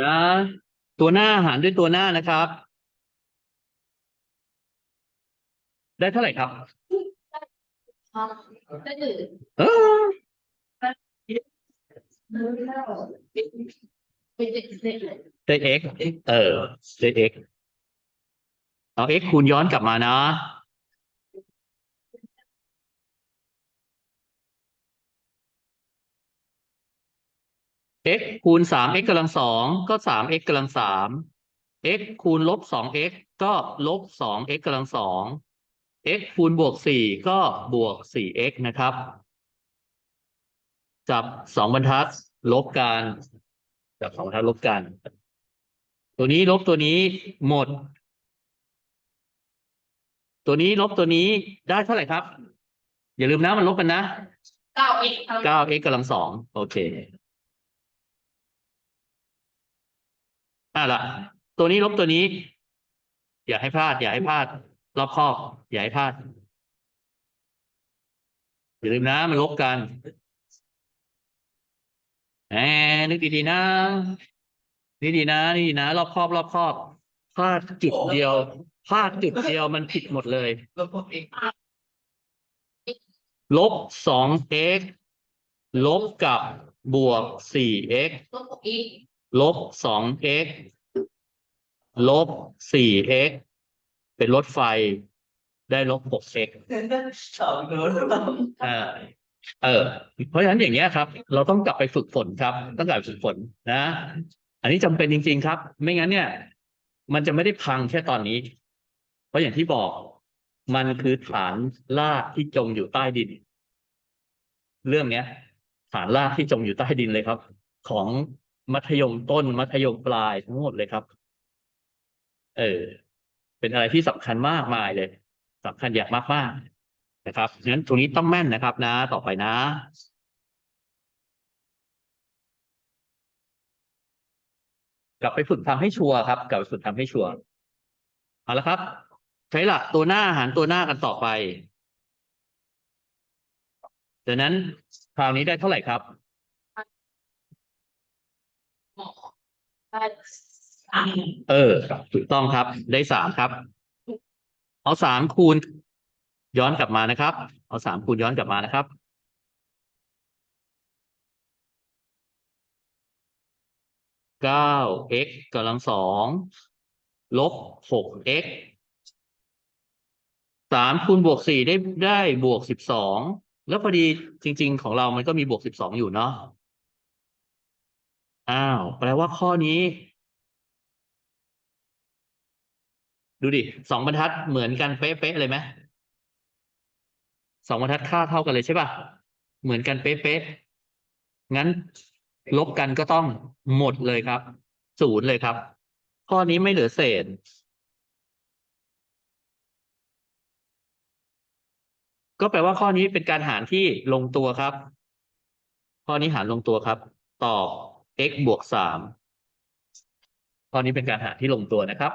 นะ ตัวหน้าหารด้วยตัวหน้านะครับ ได้เท่าไหร่ครับได้หนึ่งเออเป็นเจ็ดสิบเลยได้ x เออได้ x เอา x คูณย้อนกลับมานะ x คูณสาม x กำลังสองก็สาม x กำลังสาม x คูณลบสอง x ก็ลบสอง x กำลังสอง x คูณบวกสี่ก็บวกสี่ x นะครับ จับสองบรรทัดลบกันจับสองบรรทัดลบกัน ตัวนี้ลบตัวนี้หมด ตัวนี้ลบตัวนี้ได้เท่าไหร่ครับ อย่าลืมนะมันลบกันนะเก้าเอ็กซ์เก้า x กำลังสองโอเคอะ ละตัวนี้ลบตัวนี้ อย่าให้พลาด อย่าให้พลาด รอบคอบ อย่าให้พลาดอย่าลืมนะมันลบกันแหมนึกดีๆนะนี่ดีนะนี่ดีนะ รอบคอบ รอบคอบพลาดจุดเดียวพลาดจุดเดียวมันผิดหมดเลยล้วพวกเองลบสอง x ลบกับบวกสี่ x ลบหกอีกลบสอง x ลบสี่ x เป็นรถไฟได้ลบหก x สองโดนหรือเปล่าเออเออ เพราะฉะนั้นอย่างเนี้ยครับ เราต้องกลับไปฝึกฝนครับต้องกลับไปฝึกฝนนะ อันนี้จำเป็นจริง ๆ ครับ ไม่งั้นเนี่ย มันจะไม่ได้พังแค่ตอนนี้ เพราะอย่างที่บอก มันคือฐานรากที่จมอยู่ใต้ดิน เรื่องเนี้ย ฐานรากที่จมอยู่ใต้ดินเลยครับ ของ มัธยมต้นมัธยมปลายทั้งหมดเลยครับ เออ เป็นอะไรที่สำคัญมากมายเลยสำคัญอย่างมากๆนะครับงั้นตรงนี้ต้องแม่นนะครับนะ ต่อไปนะกลับไปฝึกทำให้ชัวร์ครับ กลับไปฝึกทำให้ชัวร์เอาละครับ ใช้หลักตัวหน้าหารตัวหน้ากันต่อไปดังนั้นคราวนี้ได้เท่าไหร่ครับ ได้สาม เออถูกต้องครับได้สามครับ เอาสามคูณ ย้อนกลับมานะครับ เอาสามคูณย้อนกลับมานะครับเก้า x กำลังสองลบหก x สามคูณบวกสี่ได้ได้บวกสิบสองแล้วพอดีจริง ๆ ของเรามันก็มีบวกสิบสองอยู่เนาะ อ้าว แปลว่าข้อนี้ ดูดิสองบรรทัดเหมือนกันเป๊ะๆเลยไหมสองบรรทัดค่าเท่ากันเลยใช่ป่ะ เหมือนกันเป๊ะๆงั้น ลบกันก็ต้องหมดเลยครับศูนย์เลยครับ ข้อนี้ไม่เหลือเศษก็แปลว่าข้อนี้เป็นการหารที่ลงตัวครับ ข้อนี้หารลงตัวครับ ตอบ x บวกสามข้อนี้เป็นการหาที่ลงตัวนะครับ